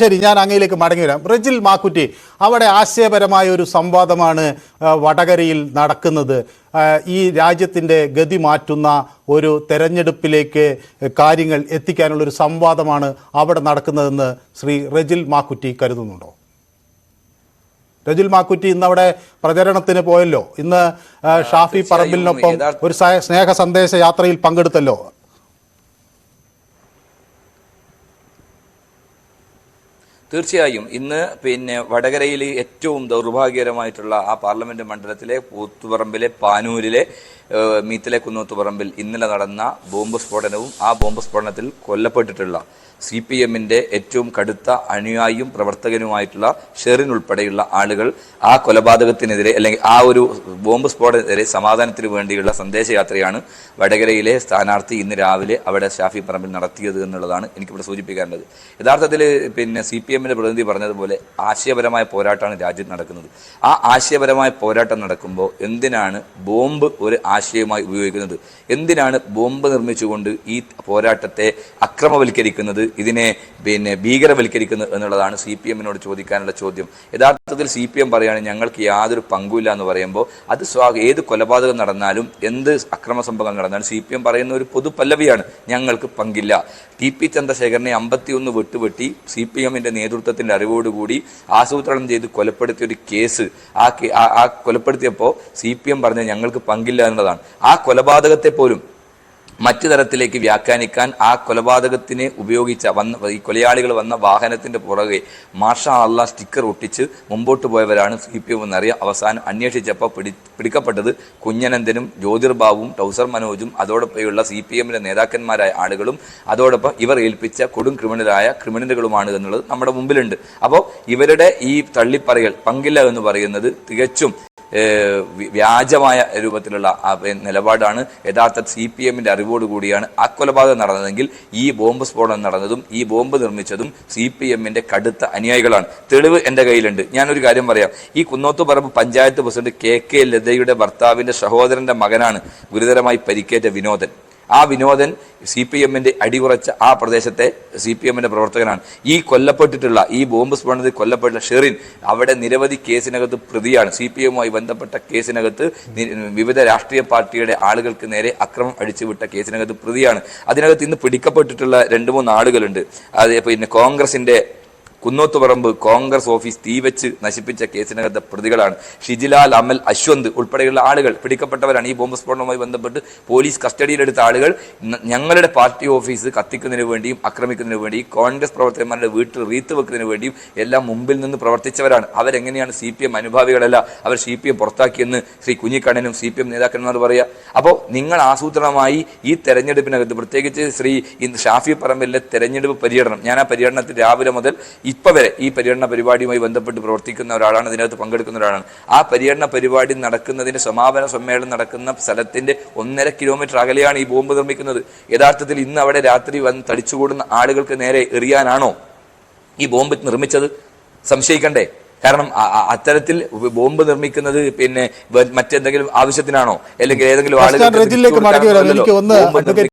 ശരി ഞാൻ അങ്ങയിലേക്ക് മടങ്ങി വരാം റജിൽ മാക്കുറ്റി അവിടെ ആശയപരമായ ഒരു സംവാദമാണ് വടകരയിൽ നടക്കുന്നത്. ഈ രാജ്യത്തിന്റെ ഗതി മാറ്റുന്ന ഒരു തെരഞ്ഞെടുപ്പിലേക്ക് കാര്യങ്ങൾ എത്തിക്കാനുള്ള ഒരു സംവാദമാണ് അവിടെ നടക്കുന്നതെന്ന് ശ്രീ റെജിൽ മാക്കുറ്റി കരുതുന്നുണ്ടോ? രജിൽ മാക്കുറ്റി ഇന്ന് അവിടെ പ്രചരണത്തിന് പോയല്ലോ. ഇന്ന് ഷാഫി പറമ്പിലിനൊപ്പം ഒരു സ്നേഹ സന്ദേശ യാത്രയിൽ പങ്കെടുത്തല്ലോ. തീർച്ചയായും ഇന്ന് പിന്നെ വടകരയിൽ ഏറ്റവും ദൗർഭാഗ്യകരമായിട്ടുള്ള ആ പാർലമെന്റ് മണ്ഡലത്തിലെ കൂത്തുപറമ്പിലെ പാനൂരിലെ മീത്തിലെ കുന്നോത്തുപറമ്പിൽ ഇന്നലെ നടന്ന ബോംബ് സ്ഫോടനവും ആ ബോംബ് സ്ഫോടനത്തിൽ കൊല്ലപ്പെട്ടിട്ടുള്ള സി പി എമ്മിന്റെ ഏറ്റവും കടുത്ത അനുയായിയും പ്രവർത്തകനുമായിട്ടുള്ള ഷെറിൻ ഉൾപ്പെടെയുള്ള ആളുകൾ ആ കൊലപാതകത്തിനെതിരെ അല്ലെങ്കിൽ ആ ഒരു ബോംബ് സ്ഫോടനത്തിനെതിരെ സമാധാനത്തിന് വേണ്ടിയുള്ള സന്ദേശയാത്രയാണ് വടകരയിലെ സ്ഥാനാർത്ഥി ഇന്ന് രാവിലെ അവിടെ ഷാഫി പറമ്പിൽ നടത്തിയത് എന്നുള്ളതാണ് എനിക്കിവിടെ സൂചിപ്പിക്കേണ്ടത് യഥാർത്ഥത്തിൽ പിന്നെ സി പി എമ്മിന്റെ പ്രതിനിധി പറഞ്ഞതുപോലെ ആശയപരമായ പോരാട്ടമാണ് രാജ്യത്ത് നടക്കുന്നത്. ആ ആശയപരമായ പോരാട്ടം നടക്കുമ്പോൾ എന്തിനാണ് ബോംബ് ഒരു ആശയമായി ഉപയോഗിക്കുന്നത്. എന്തിനാണ് ബോംബ് നിർമ്മിച്ചുകൊണ്ട് ഈ പോരാട്ടത്തെ അക്രമവൽക്കരിക്കുന്നത്? ഇതിനെ പിന്നെ ഭീകരവൽക്കരിക്കുന്നത് എന്നുള്ളതാണ് സി പി എമ്മിനോട് ചോദിക്കാനുള്ള ചോദ്യം. യഥാർത്ഥത്തിൽ സി പി എം പറയുകയാണ് ഞങ്ങൾക്ക് യാതൊരു പങ്കുമില്ല എന്ന് പറയുമ്പോൾ അത് സ്വാ ഏത് കൊലപാതകം നടന്നാലും എന്ത് അക്രമ സംഭവങ്ങൾ നടന്നാലും സി പി എം പറയുന്ന ഒരു പൊതു പല്ലവിയാണ് ഞങ്ങൾക്ക് പങ്കില്ല. ടി പി ചന്ദ്രശേഖരനെ അമ്പത്തിയൊന്ന് വെട്ടുവെട്ടി സി പി എമ്മിന്റെ നേതൃത്വത്തിന്റെ അറിവോടുകൂടി ആസൂത്രണം ചെയ്ത് കൊലപ്പെടുത്തിയ ഒരു കേസ്. ആ ആ- കൊലപ്പെടുത്തിയപ്പോൾ സി പി എം പറഞ്ഞ ഞങ്ങൾക്ക് പങ്കില്ല എന്നുള്ളതാണ്. ആ കൊലപാതകത്തെ പോലും മറ്റു തരത്തിലേക്ക് വ്യാഖ്യാനിക്കാൻ ആ കൊലപാതകത്തിന് ഉപയോഗിച്ച വന്ന ഈ കൊലയാളികൾ വന്ന വാഹനത്തിന്റെ പുറകെ മാഷ അള്ള സ്റ്റിക്കർ ഒട്ടിച്ച് മുമ്പോട്ട് പോയവരാണ് സി പി എം എന്നറിയാം. അവസാനം അന്വേഷിച്ചപ്പോൾ പിടി പിടിക്കപ്പെട്ടത് കുഞ്ഞനന്ദനും ജ്യോതിർബാബുവും ടൗസർ മനോജും അതോടൊപ്പമുള്ള സി പി എമ്മിലെ നേതാക്കന്മാരായ ആളുകളും അതോടൊപ്പം ഇവർ ഏൽപ്പിച്ച കൊടും ക്രിമിനലായ ക്രിമിനലുകളുമാണ് എന്നുള്ളത് നമ്മുടെ മുമ്പിലുണ്ട്. അപ്പോൾ ഇവരുടെ ഈ തള്ളിപ്പറയൽ പങ്കില്ല എന്ന് പറയുന്നത് തികച്ചും വ്യാജമായ രൂപത്തിലുള്ള നിലപാടാണ്. യഥാർത്ഥ സി പി എമ്മിന്റെ അറിവോടുകൂടിയാണ് ആ കൊലപാതകം നടന്നതെങ്കിൽ ഈ ബോംബ് സ്ഫോടനം നടന്നതും ഈ ബോംബ് നിർമ്മിച്ചതും സി പി എമ്മിന്റെ കടുത്ത അനുയായികളാണ്. തെളിവ് എന്റെ കയ്യിലുണ്ട്. ഞാനൊരു കാര്യം പറയാം. ഈ Kunnothuparamba panchayat president K K ലതയുടെ ഭർത്താവിന്റെ സഹോദരന്റെ മകനാണ് ഗുരുതരമായി പരിക്കേറ്റ വിനോദൻ. ആ വിനോദൻ സി പി എമ്മിന്റെ അടിയുറച്ച ആ പ്രദേശത്തെ സി പി എമ്മിന്റെ പ്രവർത്തകനാണ്. ഈ കൊല്ലപ്പെട്ടിട്ടുള്ള ഈ ബോംബ് സ്ഫോടനത്തിൽ കൊല്ലപ്പെട്ട ഷെറിൻ അവിടെ നിരവധി കേസിനകത്ത് പ്രതിയാണ്. സി പി എമ്മുമായി ബന്ധപ്പെട്ട കേസിനകത്ത് വിവിധ രാഷ്ട്രീയ പാർട്ടിയുടെ ആളുകൾക്ക് നേരെ അക്രമം അടിച്ചുവിട്ട കേസിനകത്ത് പ്രതിയാണ്. അതിനകത്ത് ഇന്ന് പിടിക്കപ്പെട്ടിട്ടുള്ള രണ്ട് മൂന്ന് ആളുകളുണ്ട്. അത് പിന്നെ കോൺഗ്രസിന്റെ കുന്നോത്തുപറമ്പ് കോൺഗ്രസ് ഓഫീസ് തീവച്ച് നശിപ്പിച്ച കേസിനകത്തെ പ്രതികളാണ്. ഷിജിലാൽ അമൽ അശ്വന്ത് ഉൾപ്പെടെയുള്ള ആളുകൾ പിടിക്കപ്പെട്ടവരാണ്. ഈ ബോംബ് സ്ഫോടനവുമായി ബന്ധപ്പെട്ട് പോലീസ് കസ്റ്റഡിയിലെടുത്ത ആളുകൾ ഞങ്ങളുടെ പാർട്ടി ഓഫീസ് കത്തിക്കുന്നതിന് വേണ്ടിയും ആക്രമിക്കുന്നതിന് വേണ്ടിയും കോൺഗ്രസ് പ്രവർത്തകന്മാരുടെ വീട്ടിൽ റീത്ത് വെക്കുന്നതിന് വേണ്ടിയും എല്ലാം മുമ്പിൽ നിന്ന് പ്രവർത്തിച്ചവരാണ്. അവരെങ്ങനെയാണ് സി പി എം അനുഭാവികളല്ല അവർ സി പി എം പുറത്താക്കിയെന്ന് ശ്രീ കുഞ്ഞിക്കണ്ണനും സി പി എം നേതാക്കന്മാർ പറയുക അപ്പോൾ നിങ്ങൾ ആസൂത്രണമായി ഈ തെരഞ്ഞെടുപ്പിനകത്ത് പ്രത്യേകിച്ച് ശ്രീ ഷാഫി പറമ്പിലെ തെരഞ്ഞെടുപ്പ് പര്യടനം. ഞാൻ ആ പര്യടനത്തിൽ രാവിലെ മുതൽ ഇപ്പൊ വരെ ഈ പര്യടന പരിപാടിയുമായി ബന്ധപ്പെട്ട് പ്രവർത്തിക്കുന്ന ഒരാളാണ് ഇതിനകത്ത് പങ്കെടുക്കുന്ന ഒരാളാണ്. ആ പര്യടന പരിപാടി നടക്കുന്നതിന് സമാപന സമ്മേളനം നടക്കുന്ന സ്ഥലത്തിന്റെ ഒന്നര കിലോമീറ്റർ അകലെയാണ് ഈ ബോംബ് നിർമ്മിക്കുന്നത്. യഥാർത്ഥത്തിൽ ഇന്ന് അവിടെ രാത്രി വന്ന് തടിച്ചുകൂടുന്ന ആളുകൾക്ക് നേരെ എറിയാനാണോ ഈ ബോംബ് നിർമ്മിച്ചത്? സംശയിക്കണ്ടേ. കാരണം അത്തരത്തിൽ ബോംബ് നിർമ്മിക്കുന്നത് പിന്നെ മറ്റെന്തെങ്കിലും ആവശ്യത്തിനാണോ? അല്ലെങ്കിൽ ഏതെങ്കിലും റജിലേക്ക്